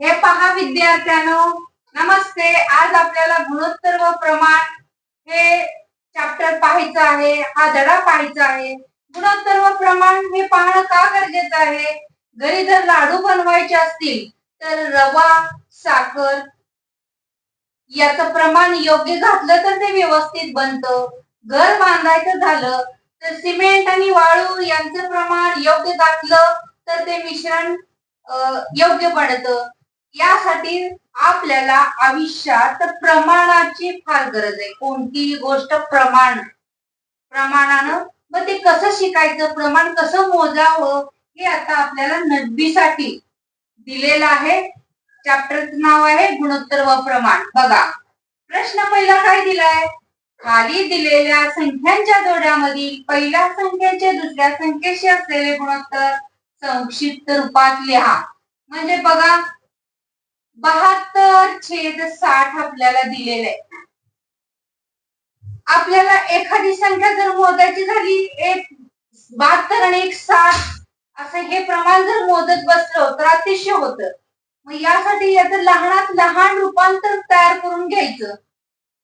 हे पहा विद्यार्थ्यानो नमस्ते. आज आपल्याला गुणोत्तर व प्रमाण हे चॅप्टर पाहायचं आहे. हा धडा पाहायचा आहे. गुणोत्तर व प्रमाण हे पाहणं का गरजेचं आहे? घरी जर लाडू बनवायचे असतील तर रवा साखर याचं प्रमाण योग्य घातलं तर ते व्यवस्थित बनतं. घर बांधायचं झालं तर सिमेंट आणि वाळू यांचं प्रमाण योग्य घातलं तर ते मिश्रण योग्य पडतं यासाठी आपल्याला आयुष्यात प्रमाणाची फार गरज आहे. कोणतीही गोष्ट प्रमाण प्रमाणानं मग ते कसं शिकायचं प्रमाण कसं मोजावं हे आता आपल्याला नदबीसाठी दिलेलं आहे. चॅप्टरचं नाव आहे गुणोत्तर व प्रमाण. बघा प्रश्न पहिला काय दिलाय? खाली दिलेल्या संख्यांच्या जोड्यामधील पहिल्या संख्येचे दुसऱ्या संख्येशी असलेले गुणोत्तर संक्षिप्त रूपात लिहा. म्हणजे बघा बहात्तर छेद साठ आपल्याला दिलेलं आहे. आपल्याला एखादी संख्या जर मोजायची झाली एक बहात्तर आणि एक साठ असं हे प्रमाण जर मोजत बसलं तर अतिशय होत. मग यासाठी याचं लहानात लहान रूपांतर तयार करून घ्यायचं.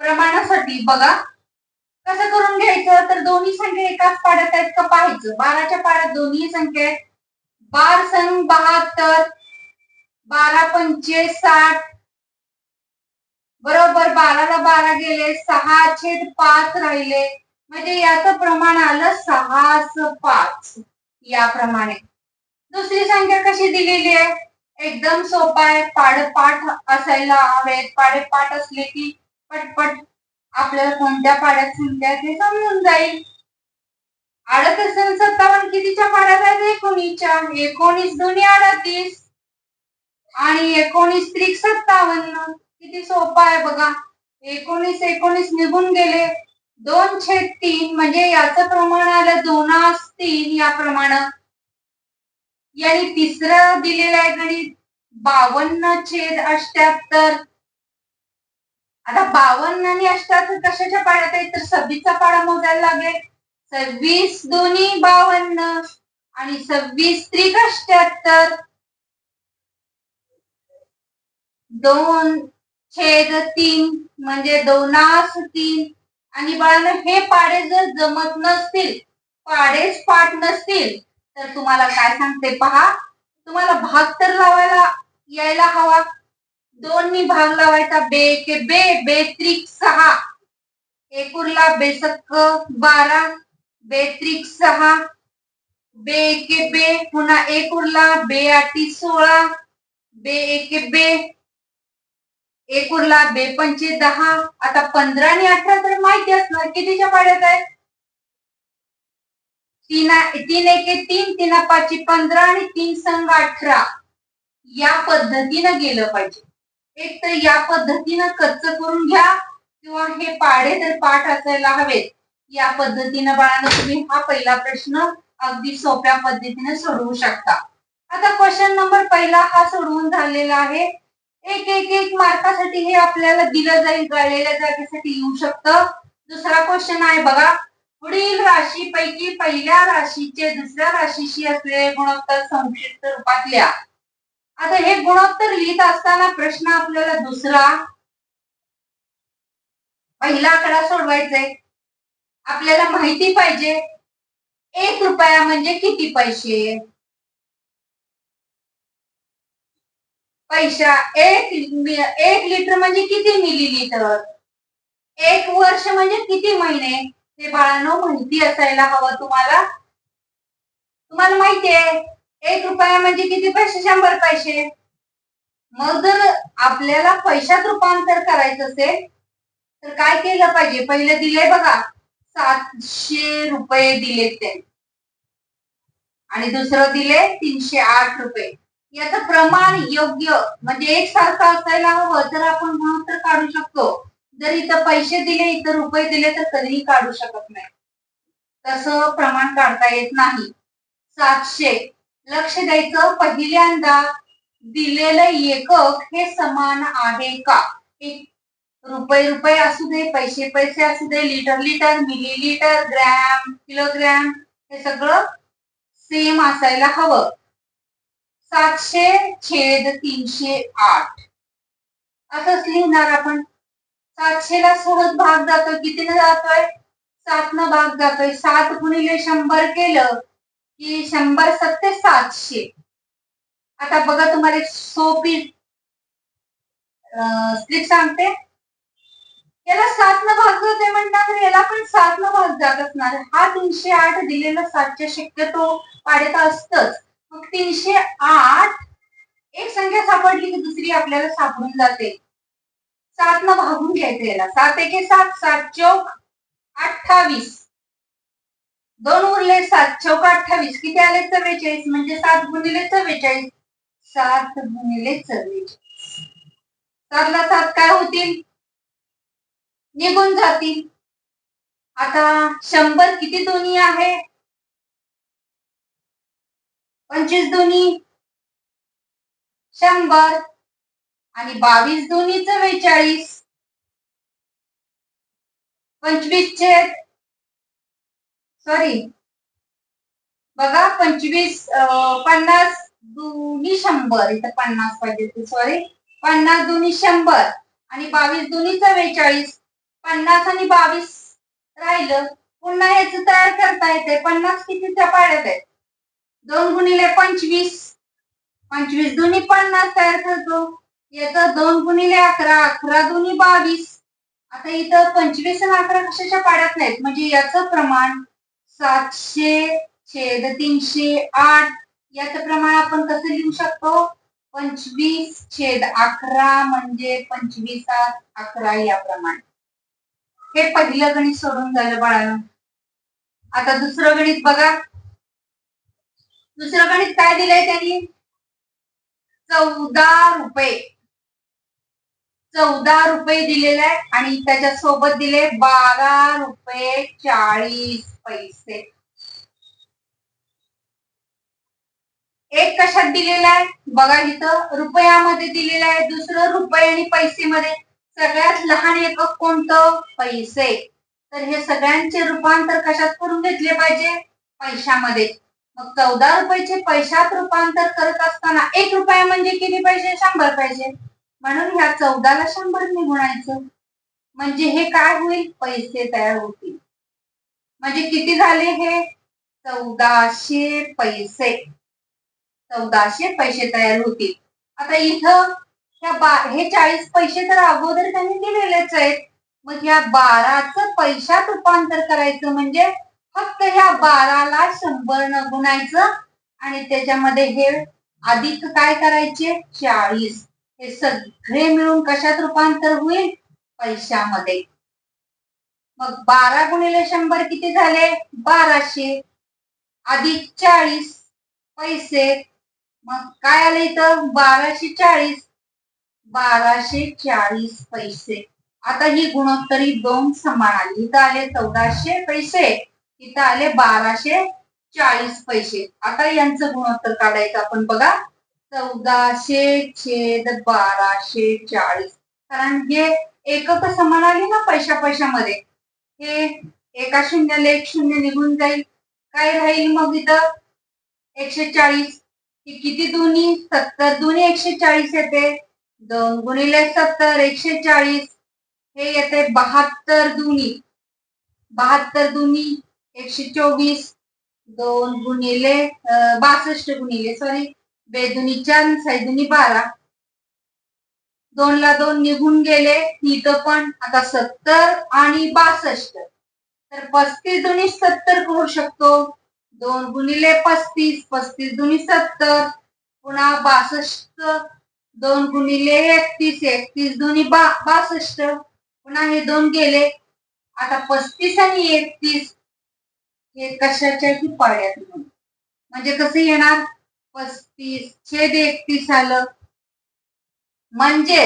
प्रमाणासाठी बघा. कसं करून घ्यायचं? तर दोन्ही संख्या एकाच पाड्यात आहेत का पाहायचं? बाराच्या पाड्यात दोन्ही संख्या आहेत. बार संग बहात्तर बारा पंचे साठ बरोबर बाराला बारा गेले सहा छेद पाच राहिले. म्हणजे याचं प्रमाण आलं सहा पाच याप्रमाणे. दुसरी संख्या कशी दिलेली आहे? एकदम सोपा आहे. पाडपाठ असायला हवेत पाडेपाठ असले की पटपट आपल्याला कोणत्या पाड्यात संख्या ते समजून जाईल. आडत असेल सत्तावन्न कितीच्या पाड्यात आहेत? एकोणीसच्या. एकोणीस दोन्ही अडतीस आणि एकोणीस त्रिक सत्तावन्न किती सोपा आहे बघा. एकोणीस एकोणीस निघून गेले. दोन छेद तीन म्हणजे याचं प्रमाण आलं दोनास तीन या प्रमाण. यांनी तिसरं दिलेलं आहे गणित. बावन्न छेद अष्ट्याहत्तर आता बावन्न आणि अष्ट्याहत्तर कशाच्या पाड्यात आहे तर सव्वीसचा पाडा मोजायला लागेल. सव्वीस दोन्ही बावन्न आणि सव्वीस त्रिक अष्ट्याहत्तर दोन छेद तीन म्हणजे दोनास तीन आणि बाळांना हे पाडे जर जमत नसतील पाडेच पाठ नसतील तर तुम्हाला काय सांगते पहा? तुम्हाला भाग तर लावायला यायला हवा. दोन्ही भाग लावायचा बे के बे बेत्रिक सहा. एक उरला बेसक्क बारा बेत्रिक सहा. बे के बे पुन्हा एक उरला बे आठी सोळा. बे एके बे एक उरला बेपंचे दहा आता पंधरा आणि अठरा तर माहिती असणार कितीच्या पाड्यात आहे? तीन तीन एके तीन तीन पाचशे पंधरा आणि तीन संघ अठरा. या पद्धतीनं गेलं पाहिजे. एक तर या पद्धतीनं कच्च करून घ्या किंवा हे पाडे तर पाठ असायला हवेत. या पद्धतीनं बाळांनो तुम्ही हा पहिला प्रश्न अगदी सोप्या पद्धतीने सोडवू शकता. आता क्वेश्चन नंबर पहिला हा सोडवून झालेला आहे. एक एक एक मार्कासाठी हे आपल्याला दिलं जाईल गळलेल्या जागेसाठी येऊ शकतं. दुसरा क्वेश्चन आहे बघा. पुढील राशीपैकी पहिल्या राशीचे दुसऱ्या राशीशी असलेले गुणोत्तर संक्षिप्त रूपात लिहा. आता हे गुणोत्तर लिहित असताना प्रश्न आपल्याला दुसरा. पहिला आकडा सोडवायचा आपल्याला माहिती पाहिजे. एक रुपया म्हणजे किती पैसे? पैसा एक एक लिटर म्हणजे किती मिली लिटर एक वर्ष म्हणजे किती महिने? ते बाळांनो माहिती असायला हवं तुम्हाला. तुम्हाला माहितीये एक रुपया म्हणजे किती पैसे? शंभर पैसे. मग जर आपल्याला पैशात रूपांतर करायचं असेल तर काय केलं पाहिजे? पहिले दिले बघा सातशे रुपये दिलेत ते आणि दुसरं दिले तीनशे आठ रुपये. याचं प्रमाण योग्य म्हणजे एकसारखं असायला हवं तर आपण म्हणून तर काढू शकतो. जर इथं पैसे दिले इथं रुपये दिले तर कधीही काढू शकत नाही. तसं प्रमाण काढता येत नाही. सातशे. लक्ष द्यायचं पहिल्यांदा दिलेलं एकक हे समान आहे का? रुपये रुपये असू दे पैसे पैसे असू दे litre litre millilitre gram kilogram हे सगळं सेम असायला हवं. सातशे छेद तीनशे आठ. असंच लिहिणार आपण. सातशेला सहज भाग जातोय. कितीने जातोय? सात न भाग जातोय. सात गुणिले शंभर केलं की शंभर सत्ते सातशे. आता बघा तुम्हाला एक सोपी स्लिप सांगते. याला सात न भाग जाते म्हणणार याला पण सात न भाग जात असणार. हा तीनशे आठ दिलेला सातच्या शक्यतो पाडेत असतच. मग तीनशे आठ एक संख्या सापडली की दुसरी आपल्याला सापडून जाते. सात न भागून घ्यायचं याला. सात एके सात सात चौक अठ्ठावीस. दोन उरले सात चौक अठ्ठावीस. किती आले? चव्वेचाळीस. म्हणजे सात गुणिले चव्वेचाळीस. सात गुणिले चव्वेचाळीस. सातला सात काय होतील? निघून जातील. आता शंभर किती दोन्ही आहे? पंचवीस दोन्ही. शंभर. आणि बावीस दोन्ही चव्वेचाळीस पंचवीस छेद. सॉरी बघा पंचवीस पन्नास दोन्ही शंभर. इथं पन्नास पाहिजे सॉरी पन्नास दोन्ही शंभर. आणि बावीस दोन्ही चव्वेचाळीस पन्नास आणि बावीस राहिलं. पुन्हा ह्याच तयार करता येते पन्नास कितीच्या पाड्यात आहे दोन गुणिले पंचवीस. पंचवीस दोन्ही पन्नास तयार करतो. येतं दोन गुणिले अकरा अकरा दोन्ही बावीस. आता इथं पंचवीस आणि अकरा कशाच्या पाड्यात नाहीत? म्हणजे याचं प्रमाण सातशे छेद तीनशे आठ. याचं प्रमाण आपण कसं लिहू शकतो? पंचवीस छेद अकरा म्हणजे पंचवीसात अकरा याप्रमाणे हे पहिलं गणित सोडून झालं बाळानं. आता दुसरं गणित बघा. दुसरं गणित काय दिलंय त्यांनी? चौदा रुपये. चौदा रुपये दिलेले आहे आणि त्याच्या सोबत दिले बारा रुपये चाळीस पैसे. एक कशात दिलेला आहे? बघा इथं. रुपयामध्ये दिलेलं आहे दुसरं रुपये आणि पैसे मध्ये सगळ्यात लहान एकक कोणतं? पैसे. तर हे सगळ्यांचे रूपांतर कशात करून घेतले पाहिजे? पैशामध्ये. मग चौदा रुपयाचे पैशात रूपांतर करत असताना एक रुपया म्हणजे किती पाहिजे शंभर पाहिजे म्हणून ह्या चौदाला शंभर ने गुणायचं म्हणजे हे काय होईल? पैसे तयार होतील. म्हणजे किती झाले हे? चौदाशे पैसे. चौदाशे पैसे तयार होतील. आता इथं ह्या बा हे चाळीस पैसे तर अगोदर त्यांनी दिलेलेच आहेत. मग या बाराचं पैशात रूपांतर करायचं म्हणजे फक्त ह्या बाराला शंभर न गुणायचं आणि त्याच्यामध्ये हे अधिक काय करायचे? चाळीस. हे सगळे मिळून कशात रूपांतर होईल? पैशामध्ये. मग बारा गुणिले शंभर किती झाले? बाराशे. अधिक चाळीस. पैसे. मग काय आले इथं? बाराशे चाळीस. बाराशे चाळीस पैसे. आता ही गुणोत्तरी दोन समान आली. इथं आले चौदाशे पैसे. इथं आले बाराशे चाळीस पैसे. आता यांचं गुणोत्तर काढायचं आपण बघा. चौदाशे छेद बाराशे चाळीस. कारण हे एकक समान आली ना पैशा पैशामध्ये. हे एका शून्याला एक शून्य निघून जाईल. काय राहील मग इथं? एकशे चाळीस. किती दोन्ही? सत्तर. दोन्ही एकशे चाळीस येते. दोन गुणिले सत्तर एकशे चाळीस. हे येते बहात्तर दुनी बहात्तर दुनी एकशे चोवीस दोन गुणिले बासष्ट गुणिले सॉरी बेदुनी चार साईदुनी बारा. दोनला दोन निघून गेले तिथं पण आता सत्तर आणि बासष्ट. तर पस्तीस दोन्ही सत्तर करू शकतो. दोन गुणिले पस्तीस पस्तीस दोन्ही सत्तर पुन्हा बासष्ट दोन गुणिले एकतीस एकतीस दोन्ही बा बासष्ट पुन्हा हे दोन गेले. आता पस्तीस आणि एकतीस हे कशाच्या की पाड्यात म्हणजे कसं येणार? पस्तीस छेद एकतीस आलं. म्हणजे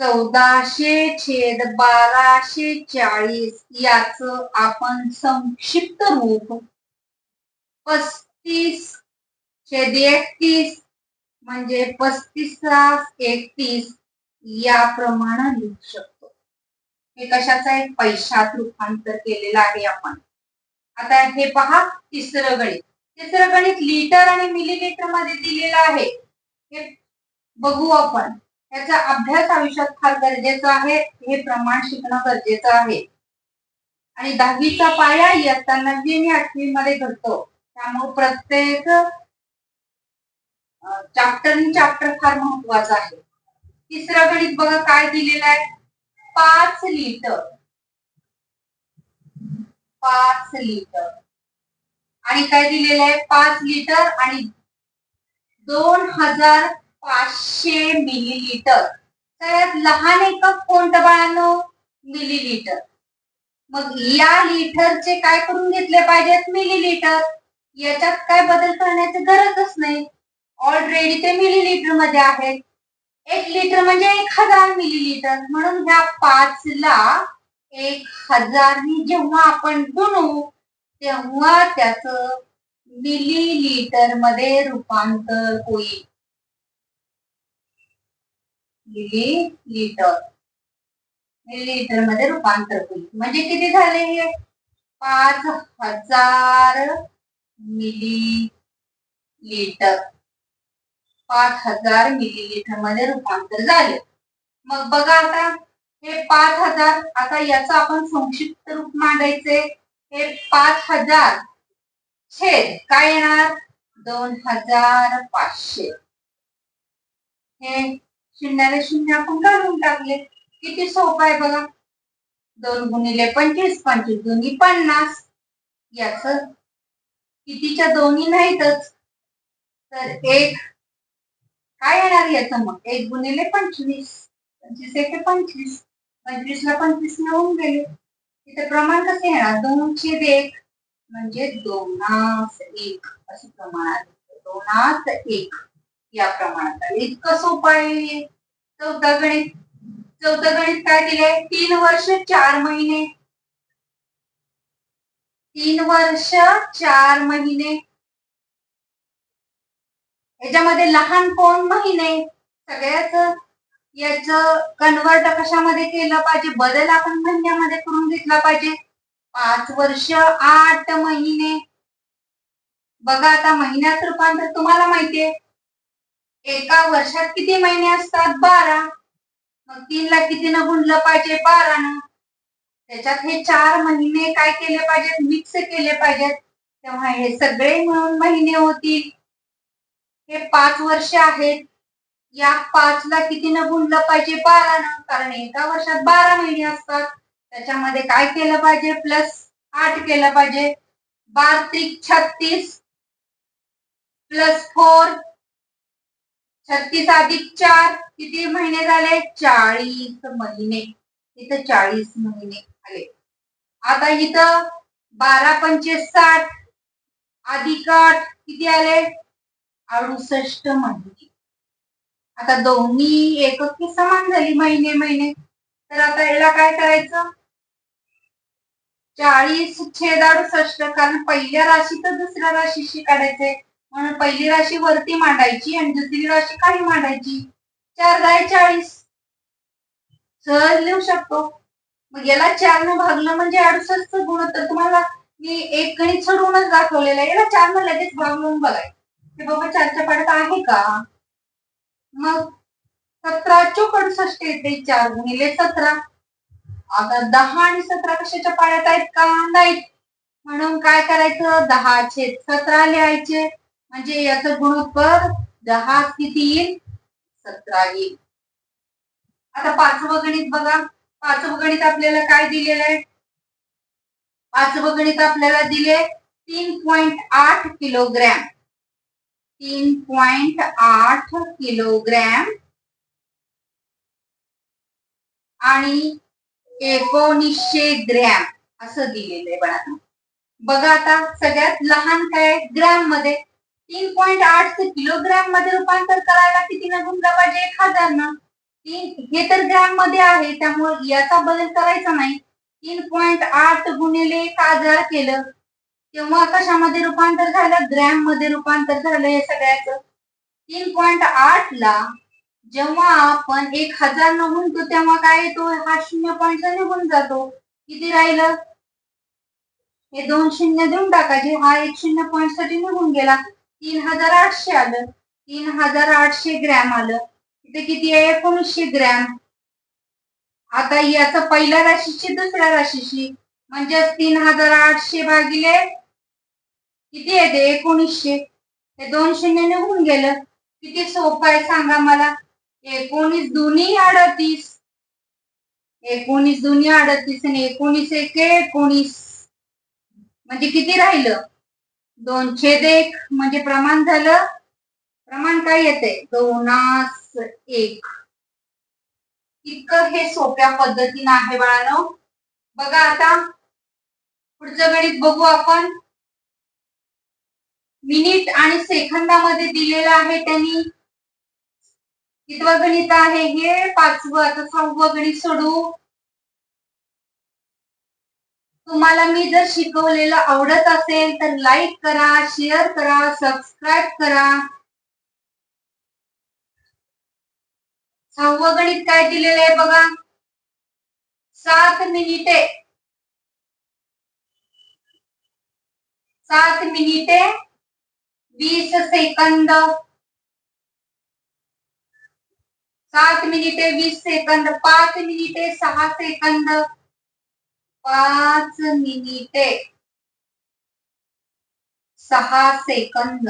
चौदाशे छेद बाराशे चाळीस याच आपण संक्षिप्त रूप पस्तीस छेद एकतीस म्हणजे पस्तीस एकतीस या प्रमाणे लिहू शकतो. हे कशाचं एक पैशात रूपांतर केलेलं आहे आपण. आता हे पहा तिसरं गणित. तिसरं गणित लिटर आणि मिलीलिटरमध्ये दिलेलं आहे. हे बघू आपण. याचा अभ्यास आयुष्यात फार गरजेचा आहे. हे प्रमाण शिकणं गरजेचं आहे. आणि दहावीचा पाया इयत्ता नववी आणि आठवी मध्ये घडतो. त्यामुळे प्रत्येक चॅप्टर चॅप्टर फार महत्त्वाचा आहे. तिसरं गणित बघा काय दिलेलं आहे? पाच लिटर. पाच लिटर. आणि काय दिलेलं आहे? पाच लिटर आणि दोन हजार पाचशे मिलीलिटर. सगळ्यात लहान एकक कोणतं बाळांनो? मिलीलिटर. मग या लिटरचे काय करून घेतले पाहिजेत? मिलीलिटर. याच्यात काय बदल करण्याची गरजच नाही. ऑलरेडी ते मिलीलिटरमध्ये आहेत. एक लिटर म्हणजे एक हजार मिलीलिटर म्हणून ह्या पाच ला एक हजारनी जेव्हा आपण गुणू तेव्हा त्याच मिलीलिटरमध्ये रूपांतर होईल. मिली लिटर मिलीलिटरमध्ये रूपांतर होईल. म्हणजे किती झाले हे? पाच हजार मिली लिटर पाच हजार मिलीलिटरमध्ये रूपांतर झाले. मग बघा आता हे पाच हजार आता याचं आपण संक्षिप्त रूप मांडायचे हे पाच हजार छेद काय येणार? दोन हजार पाचशे. हे शून्याला शून्य आपण काढून टाकले. किती सोपं आहे बघा. दोन गुणिले पंचवीस पंचवीस दोन्ही पन्नास. याच कितीच्या दोन्ही नाहीतच. तर एक काय येणार याचं मग? एक गुणिले पंचवीस. पंचवीस एक पंचवीस पंचवीस. ला पंचवीस होऊन गेले. तिथे प्रमाण कसे येणार? दोन छेद एक म्हणजे दोनास एक. असं प्रमाण आले दोनास एक. या प्रमाणात. आले इतकं सोपं आहे. चौथा गणित. चौदा गणित काय दिलंय? तीन वर्ष चार महिने. तीन वर्ष चार महिने. याच्यामध्ये लहान कोण महिने सगळ्याच याच कन्वर्ट कशामध्ये केलं पाहिजे? बदल आपण महिन्यामध्ये करून घेतला पाहिजे. पाच वर्ष आठ महिने. बघा आता महिन्यात रूपांतर तुम्हाला माहितीये. एका वर्षात किती महिने असतात? बारा. मग तीन ला किती न गुंडलं पाहिजे? बारानं. त्याच्यात हे चार महिने काय केले पाहिजेत? मिक्स केले पाहिजेत. तेव्हा हे सगळे मिळून महिने होतील. हे पाच वर्ष आहेत. या पाच ला किती न गुणलं पाहिजे? बारानं. कारण एका वर्षात बारा महिने असतात. त्याच्यामध्ये काय केलं पाहिजे? प्लस आठ केलं पाहिजे. बार त्रिक छत्तीस. Plus four. छत्तीस अधिक चार. किती महिने झाले? चाळीस महिने. इथं चाळीस महिने आले. आता इथं बारा पंचे साठ अधिक आठ किती आले? अडुसष्ट महिने आता दोन्ही एकक समान झाली महिने महिने. तर आता याला काय करायचं? चाळीस छेद अडुसष्ट कारण पहिल्या राशी तर दुसऱ्या राशीशी काढायचे म्हणून पहिली राशी वरती मांडायची आणि दुसरी राशी खाली मांडायची. चार दहा चाळीस. सहज लिहू शकतो. मग याला चार न भागलं म्हणजे अडुसष्ट गुणोत्तर तुम्हाला मी एक गणित सोडवूनच दाखवलेला याला चार न लगेच भागवून बघायचं. की बाबा चारच्या पाड्यात आहे का? मग सतरा चौपडसष्ट येते चार गुणिले सतरा. आता दहा आणि सतरा कशाच्या पाड्यात आहेत का? नाहीत. म्हणून काय करायचं? दहा छेद सतरा लिहायचे. म्हणजे याचं गुणोत्तर दहा किती येईल? सतरा येईल. आता पाचवं गणित बघा. पाचवं गणित आपल्याला काय दिलेलं आहे? पाचवं गणित आपल्याला दिले तीन पॉइंट आठ किलोग्रॅम. तीन पॉइंट आठ किलोग्रॅम. आणि एकोणीसशे ग्रॅम असं दिलेलं आहे बघा. बघा आता सगळ्यात लहान काय ग्रॅममध्ये. तीन पॉइंट आठ किलोग्रॅममध्ये रूपांतर करायला किती न गुणलं पाहिजे? एक हजार ना तीन हे तर ग्रॅममध्ये आहे त्यामुळे याचा बदल करायचा नाही. तीन पॉइंट आठ गुणिले एक हजार केलं. तेव्हा कशामध्ये रूपांतर झालं? ग्रॅममध्ये रूपांतर झालं हे सगळ्याच. तीन पॉइंट आठ ला जेव्हा आपण एक हजार न म्हणतो तेव्हा काय येतो? हा शून्य पॉईंटचा निघून जातो. किती राहिलं? हे दोन शून्य देऊन टाकायचे हा एक शून्य पॉईंटसाठी निघून गेला तीन हजार आठशे आलं. तीन हजार आठशे ग्रॅम आलं. इथे किती आहे? एकोणीसशे ग्रॅम. आता याचं पहिल्या राशीची दुसऱ्या राशीची. म्हणजे तीन हजार आठशे भागिले किती येते एकोणीसशे. हे दोन शून्य निघून गेलं. किती सोपं आहे सांगा मला? एकोणीस दोन्ही अडतीस. एकोणीस दोन्ही अडतीस आणि एकोणीस एक एकोणीस. म्हणजे किती राहिलं? दोन छेद एक म्हणजे प्रमाण झालं. प्रमाण काय येते दोनास एक. इतकं हे सोप्या पद्धतीनं आहे बाळानो. बघा आता पुढचं गणित बघू आपण. मिनिट आणि सेकंदामध्ये दिलेलं आहे त्यांनी. कितवं गणित आहे हे पाचवं आता सहावं गणित सोडू. तुम्हाला मी जर शिकवलेलं आवडत असेल तर लाईक करा शेअर करा सबस्क्राईब करा. सहावं गणित काय दिलेलं आहे बघा. सात मिनिटे. सात मिनिटे. वीस सेकंद. सात मिनिटे वीस सेकंद पाच मिनिटे सहा सेकंद. पाच मिनिटे सहा सेकंद.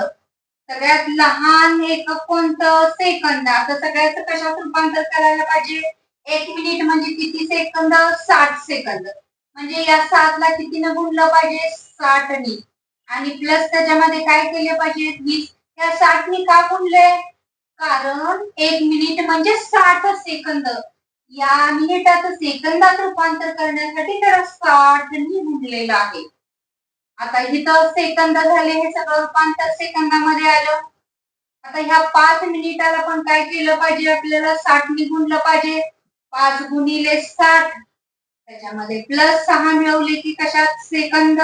सगळ्यात लहान एक कोणतं सेकंद? आता सगळ्याच कशात रूपांतर करायला पाहिजे? एक मिनिट म्हणजे किती सेकंद? साठ सेकंद. म्हणजे या सातला कितीनं गुणलं पाहिजे? साठनी आणि प्लस त्याच्यामध्ये काय केले पाहिजे? वीस या साठने का गुणले कारण एक मिनिट म्हणजे साठ सेकंद या मिनिटाचं सेकंदात रूपांतर करण्यासाठी त्याला साठनी गुणलेलं आहे. आता इथं सेकंद झाले हे सगळं रूपांतर सेकंदामध्ये आलं. आता ह्या पाच मिनिटाला पण काय केलं पाहिजे? आपल्याला साठ गुणलं पाहिजे. पाच गुणिले साठ. त्याच्यामध्ये प्लस सहा मिळवले की कशात? सेकंद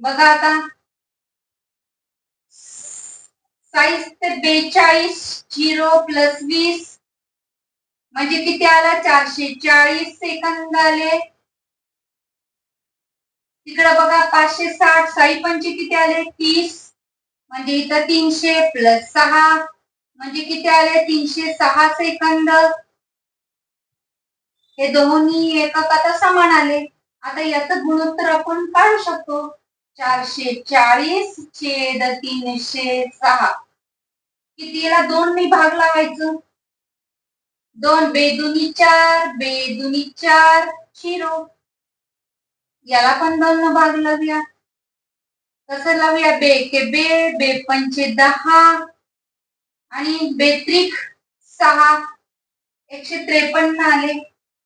बघा आता. साईज ते बेचाळीस झिरो प्लस वीस. म्हणजे किती आला? चारशे चाळीस सेकंद आले. तिकडं बघा पाचशे साठ साई पंचे किती आले? तीस. म्हणजे इथं तीनशे प्लस सहा. म्हणजे किती आले? तीनशे सहा सेकंद. हे दोन्ही एकक आता समान आले. आता याचं गुणोत्तर आपण काढू शकतो. चारशे चाळीस छेद तीनशे सहा कितीला दोन मी भाग लावायचं? दोन बेदुनी चार बेदुनी चार झिरो याला पण दोन भाग लावूया कसं लावूया बे के बे बे पंचे दहा आणि बेत्रिक सहा. एकशे त्रेपन्न आले.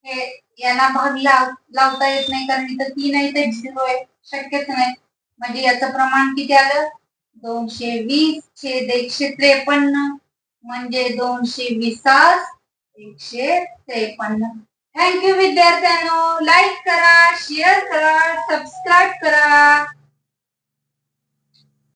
हे यांना भाग लाव लावता येत नाही कारण इथं तीन आहे तर झिरो आहे. शक्यच नाही. म्हणजे याचं प्रमाण किती आलं? दोनशे वीस छेद एकशे त्रेपन्न. म्हणजे दोनशे वीसास एकशे त्रेपन्न. थँक्यू विद्यार्थ्यांनो. लाईक करा शेअर करा सबस्क्राईब करा.